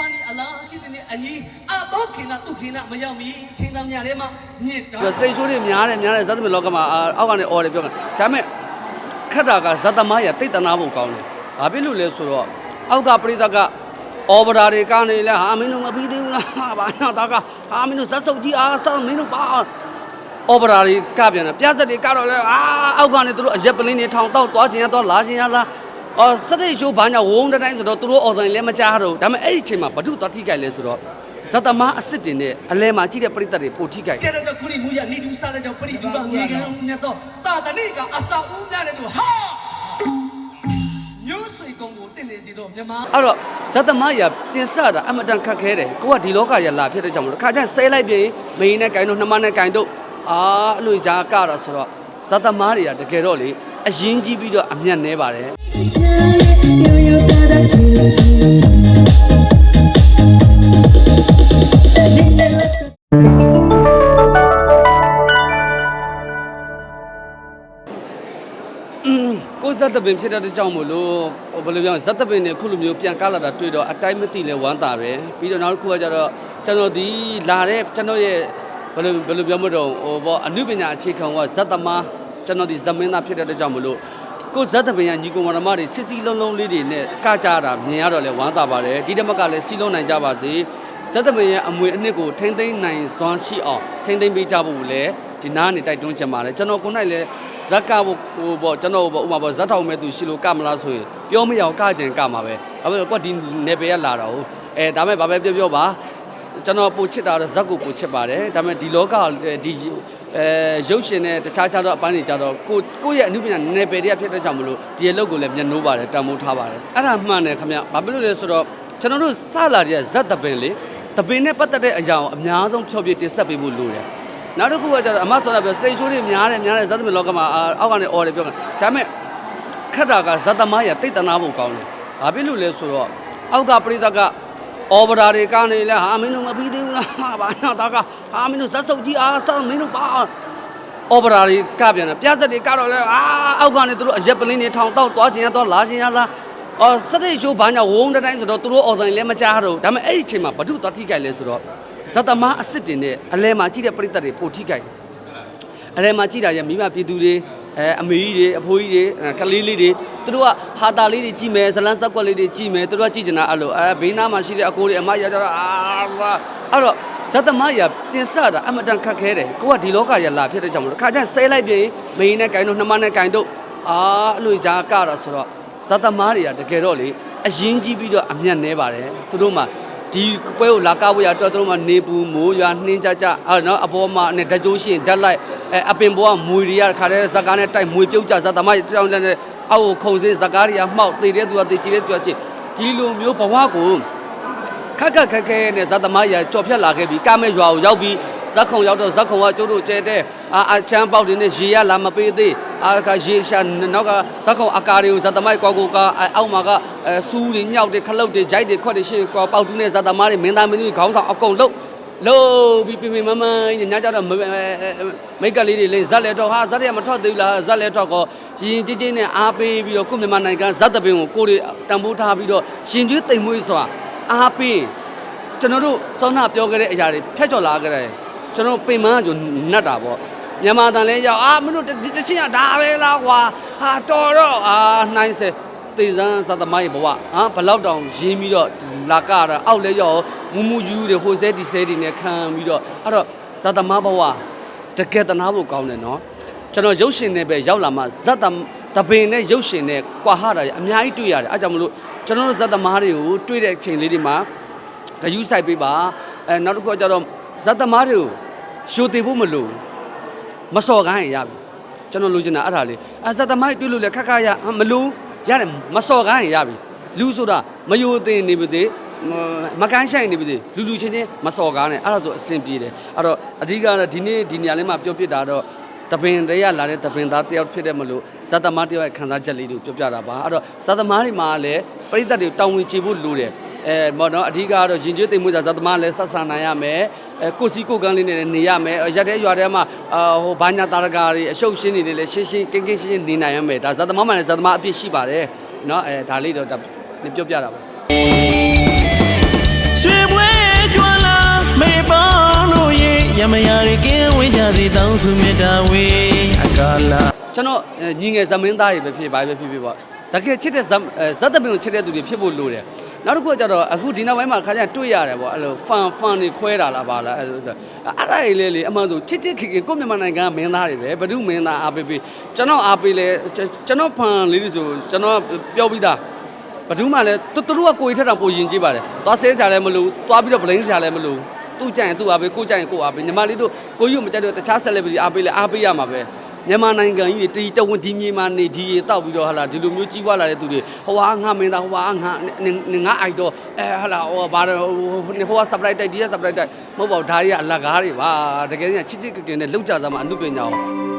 ပါနီအလားရှိတဲ့အညီအတော့ခင်နာသူခင်နာမရောက်မီချင်းသားများထဲမှာမြင့်တာပြီးတော့စိတ်ဆိုးတွေများတယ်များတယ်ဇတ်သမင်လောကမှာအာအောက်ကနေអော်တယ်ပြောတယ်ဒါပေမဲ့ခက်တာကဇတ်သမားရတိတ်တနာဖို့ကောင်းတယ်ဘာဖြစ်လို့လဲဆိုတော့အောက်ကပရိသတ်ကအော်ဗရာတွေကနေလဲဟာမင်းတို့မပြီးသေးဘူးလားဟာဘာညာတာကဟာမင်းတို့ဇက်စုပ်ကြီးအားဆမင်းတို့ပါအော်ဗရာတွေကပြန်တယ်ပြဇက်တွေကတော့လဲအာအောက်ကနေသူတို့အရက်ပလင်းတွေထောင်တော့သွားခြင်းရတော့လာခြင်းရလား အော်စတိတ်ရှိုးဘာညာဝုန်းတဲ့တိုင်းဆိုတော့သူတို့အော်ဆိုင်လည်းမကြားတော့ဒါပေမဲ့အဲ့ဒီအချိန်မှာဘဒုတော်ထိကြိုက်လဲဆိုတော့ဇတ်သမားအစ်စ်တင်နဲ့အလဲမှာကြည့်တဲ့ပရိသတ်တွေပိုထိကြိုက်ကဲတော့ခုနီမူရနေတူစားတဲ့တော့ပရိဒီကမြေကံမြတ်တော့တာတနေ့ကအစာဦးများတဲ့သူဟာညိုးဆွေကုံကိုတင်နေစီတော့မြန်မာအဲ့တော့ဇတ်သမားရတင်ဆတာအမတန်ခက်ခဲတယ်ကိုကဒီလောကရလာဖြစ်တဲ့ကြောင့်မလို့ခါကျရင်ဆဲလိုက်ပြင်မင်းနဲ့ဂိုင်းတို့နှမနဲ့ဂိုင်းတို့အာအဲ့လိုကြားကတာဆိုတော့ဇတ်သမားတွေကတကယ်တော့လေအရင်ကြီးပြီးတော့အမျက်နဲပါတယ် ကိုဇက်သပင်ဖြစ်တဲ့တကြောင်မို့လို့ဘယ်လိုပြောလဲဇက်သပင်နဲ့ခုလိုမျိုးပြန်ကားလာတာတွေ့တော့အတိုင်းမသိလဲဝမ်းသာပဲပြီးတော့နောက်တစ်ခုကကြတော့ကျွန်တော်ဒီလာတဲ့ကျွန်တော်ရဲ့ဘယ်လိုဘယ်လိုပြောမတော့ဟိုပေါ့အမှုပညာအခြေခံကဇက်သမားကျွန်တော်ဒီဇမင်းသားဖြစ်တဲ့တကြောင်မို့လို့ ကိုယ်ဇတ်တပင်ကညီကောင်မတော်မတွေစစ်စီလုံးလုံးလေးတွေနဲ့ကကြတာမြင်ရတော့လဲဝမ်းသာပါတယ်ဒီတမကလည်းစီလုံးနိုင်ကြပါစေဇတ်တပင်ရဲ့အမွေအနှစ်ကိုထိမ့်သိမ့်နိုင်စွမ်းရှိအောင်ထိမ့်သိမ့်ပေးကြဖို့လည်းဒီနားနေတိုက်တွန်းချင်ပါတယ်ကျွန်တော်ကိုယ်၌လည်းဇက်ကဖို့ကိုပေါ့ကျွန်တော်ပေါ့ဥမာပေါ့ဇက်ထောင်မဲ့သူရှိလို့ကမလားဆိုရင်ပြောမရအောင်ကကြင်ကမှာပဲဒါပေမဲ့ကွက်ဒီနေပယ်ကလာတာဟုတ်အဲဒါမဲ့ဘာပဲပြောပြောပါ ကျွန်တော်ပို့ချစ်တာတော့ဇက်ကိုပို့ချစ်ပါတယ်ဒါပေမဲ့ဒီလောကဒီအဲရုပ်ရှင်နဲ့တခြားခြားသောအပိုင်းတွေကြတော့ကိုကိုယ့်ရဲ့အမှုပညာနေပယ်တွေကဖြစ်တဲ့ကြောင့်မလို့ဒီအလုပ်ကိုလည်းမျက်နှိုးပါတယ်တန်ဖိုးထားပါတယ်အဲ့ဒါမှန်တယ်ခင်ဗျဘာဖြစ်လို့လဲဆိုတော့ကျွန်တော်တို့စလာတဲ့ဇက်တပင်လေတပင်နဲ့ပတ်သက်တဲ့အရာကိုအများဆုံးဖြောပြတင်ဆက်ပေးဖို့လိုတယ်နောက်တစ်ခုကကျတော့အမဆောတာပြောစတိတ်ရှိုးတွေများတယ်များတယ်ဇတ်သမင်လောကမှာအာအောက်ကနေអော်တယ်ပြောတယ်ဒါပေမဲ့ခက်တာကဇတ်သမားရတိတ်တနာဖို့ကောင်းတယ်ဘာဖြစ်လို့လဲဆိုတော့အောက်ကပရိသတ်က အော်ဗရာတွေကနေလဲဟာမင်းတို့မပြီးသေးဘူးလားဟာဘာညာတာကဟာမင်းတို့ဇက်စုပ်ကြီးအားဆမင်းတို့ပါအော်ဗရာတွေကပြန်တယ်ပြဇက်တွေကတော့လဲအာအောက်ကနေသူတို့အရက်ပလင်းတွေထောင်တော့သွားခြင်းရတော့လာခြင်းရလားအော်စတိတ်ရှိုးဘာညာဝုန်းတဲ့တိုင်းဆိုတော့သူတို့အော်ဆိုင်လည်းမကြားတော့ဒါပေမဲ့အဲ့ဒီအချိန်မှာဘဒုတော်ထိကြိုက်လဲဆိုတော့ဇတ်သမားအစ်စ်တင်နဲ့အလဲမှာကြည့်တဲ့ပရိသတ်တွေပိုထိကြိုက်တယ်အရဲမှာကြည်တာရမိမပြည်သူတွေ အဲအမေကြီးတွေအဖိုးကြီးတွေအဲကလေးလေးတွေသူတို့ကဟာတာလေးတွေကြည်မယ်ဇလန်းဆက်ကွက်လေးတွေကြည်မယ်သူတို့ကကြည်ချင်တာအဲ့လိုအဲဘေးနားမှာရှိတဲ့အကိုတွေအမရကြတော့အာဟာအဲ့တော့ဇတ်သမားရတင်ဆတာအမတန်ခက်ခဲတယ်ကိုကဒီလောကရလာဖြစ်တဲ့ကြောင့်မလို့ခါကျရင်ဆဲလိုက်ပြင်မင်းနဲ့ဂိုင်းတို့နှမနဲ့ဂိုင်းတို့အာအဲ့လိုကြားကတာဆိုတော့ဇတ်သမားတွေကတကယ်တော့လေအရင်ကြီးပြီးတော့အမျက်နဲပါတယ်သူတို့မှ ဒီပွဲကိုလာကဝေးရတော်တော်မှနေပူမိုးရွာနှင်းကြကြအဲ့နော်အပေါ်မှာနဲ့ဓာတ်ကြိုးရှင်ဓာတ်လိုက်အဲအပင်ပေါ်ကမွေတွေရခါတဲ့ဇက်ကားနဲ့တိုက်မွေပြုတ်ကြဇက်သမားတောင်းတဲ့အောက်ကိုခုံစင်းဇက်ကားတွေကမှောက်တည်တဲ့သူကတည်ကြည်တဲ့သူကချင်းဒီလိုမျိုးဘဝကို ခက်ခက်ခက်ခဲနဲ့ဇက်သမားရကြော်ဖြတ်လာခဲ့ပြီးကမဲ့ရွာကိုရောက်ပြီးဇက်ခုံရောက်တော့ဇက်ခုံကကျိုးတို့ကျဲတဲ့အာအချမ်းပေါက်တွေနဲ့ရေရလာမပေးသေးအာကရေရှာနောက်ကဇက်ခုံအကာတွေကိုဇက်သမားကွာကိုကအောက်မှာကအဲစူးတွေညောက်တွေခလုတ်တွေဂျိုက်တွေခွက်တွေရှေ့ကွာပေါက်တူးနဲ့ဇက်သမားတွေမင်းသားမင်းသမီးခေါင်းဆောင်အကုန်လုံးလို့ပြီးပြင်းပြင်းမမညညကြတော့မိတ်ကလေးတွေလေးဇက်လက်တော့ဟာဇက်တွေကမထွက်သေးဘူးလားဇက်လက်တော့ကောရင်ကြီးကြီးနဲ့အားပေးပြီးတော့ကိုမြန်မာနိုင်ငံဇက်တပင်ကိုကိုတွေတန်ဖိုးထားပြီးတော့ရှင်ကျွေးတိမ်မွေးစွာ အားပေးကျွန်တော်တို့စောနာပြောခဲ့တဲ့အရာတွေဖျက်ချော်လာခဲ့တယ်ကျွန်တော်ပင်မကကြိုနတ်တာပေါ့မြန်မာတန်လဲရောက်အာမင်းတို့ဒီတစ်ချင်းကဒါပဲလားကွာဟာတော်တော့အာနှိုင်းစေတေဇန်ဇတ်သမိုင်းဘဝဟာဘလောက်တောင်ရင်းပြီးတော့လာကတာအောက်လဲရောက်မူမူယူတွေဟိုဆဲဒီဆဲဒီနဲ့ခံပြီးတော့အဲ့တော့ဇတ်သမားဘဝတကယ်တနာဖို့ကောင်းတယ်နော်ကျွန်တော်ရုပ်ရှင်နဲ့ပဲရောက်လာမှဇတ်တတပင်နဲ့ရုပ်ရှင်နဲ့ကွာဟတာရအများကြီးတွေ့ရတယ်အဲကြောင့်မလို့ ကျွန်တော်တို့ဇတ်သမားတွေကိုတွေ့တဲ့အချိန်လေးတွေမှာဂယုဆိုင်ပေးပါအဲနောက်တစ်ခုကကျတော့ဇတ်သမားတွေကိုရှိုတည်ဖို့မလိုဘူးမစော်ကိုင်းရင်ရပြီကျွန်တော်လိုချင်တာအဲ့ဒါလေးအဲဇတ်သမားတွေတွေ့လို့လည်းခက်ခက်ရမလို့ရတယ်မစော်ကိုင်းရင်ရပြီလူဆိုတာမယိုသင်နေပါစေမကန်းဆိုင်နေပါစေလူလူချင်းချင်းမစော်ကားနဲ့အဲ့ဒါဆိုအဆင်ပြေတယ်အဲ့တော့အဓိကတော့ဒီနေ့ဒီနေရာလေးမှာပြောပြတာတော့ တပင်တရားလာတဲ့တပင်သားတယောက်ဖြစ်တဲ့မလို့ဇတ်သမားတယောက်ရဲ့ခံစားချက်လေးတွေကိုပြောပြတာပါအဲ့တော့ဇတ်သမားတွေမှာလည်းပရိသတ်တွေတောင်းဝင်ချေဖို့လိုတယ်အဲမော်နော်အဓိကကတော့ရင်ကျွေးသိမ်မွေးစားဇတ်သမားလည်းဆက်ဆံနိုင်ရမယ်အဲကိုစီကိုကန်းလေးနဲ့လည်းနေရမယ်ရက်တဲ့ရွာထဲမှာအာဟိုဘာညာတာရကာတွေအရှုပ်ရှင်းနေတယ်လည်းရှင်းရှင်းကင်းကင်းရှင်းရှင်းနေနိုင်ရမယ်ဒါဇတ်သမားမှလည်းဇတ်သမားအပြစ်ရှိပါတယ်နော်အဲဒါလေးတော့ဒါပြောပြတာပါ တောင်းစုမေတ္တာဝေအကာလာကျွန်တော်အဲညီငယ်ဇမင်းသားတွေပဲဖြစ်ပါပဲဖြစ်ဖြစ်ပေါ့တကယ်ချစ်တဲ့ဇမ်အဲဇတ်တပင်ကိုချစ်တဲ့သူတွေဖြစ်ဖို့လိုတယ်နောက်တစ်ခုကကျတော့အခုဒီနောက်ပိုင်းမှာခါကျရင်တွေ့ရတယ်ပေါ့အဲ့လိုဖန်ဖန်တွေခွဲတာလားပါလားအဲ့လိုဆိုအဲ့ဒါကြီးလေလေအမှန်ဆိုချစ်ချစ်ခင်ခင်ကိုယ့်မြန်မာနိုင်ငံကမင်းသားတွေပဲဘဒုမင်းသားအားပေးပေးကျွန်တော်အားပေးလဲကျွန်တော်ဖန်လေးတွေဆိုကျွန်တော်ပြောပြီးသားဘဒုမှလည်းသူတို့ကကိုယ်ထက်တောင်ပိုရင်ကြည့်ပါတယ်သွားဆဲကြလည်းမလို့သွားပြီးတော့ဗလိန်ကြလည်းမလို့ သူကြရင်သူ့အားပေးကိုကြရင်ကိုအားပေးညီမလေးတို့ကိုကြီးကိုမကြိုက်တော့တခြား celebrity အားပေးလဲအားပေးရမှာပဲမြန်မာနိုင်ငံကြီးတွေတီတဝန်ဒီမြေမှာနေဒီရေတောက်ပြီးတော့ဟာလာဒီလိုမျိုးကြီးပွားလာတဲ့သူတွေဟိုဟာငါမင်းသားဟိုဟာငါငါအိုက်တော့အဲဟာလာဟိုဘာဟိုဟိုဟာ supply တိုက်ဒီက supply တိုက်မဟုတ်ပါဘူးဒါတွေကအလကားတွေပါတကယ်ကြီးချစ်ချစ်ကကနဲ့လောက်ကြစားမှာအမှုပညာကို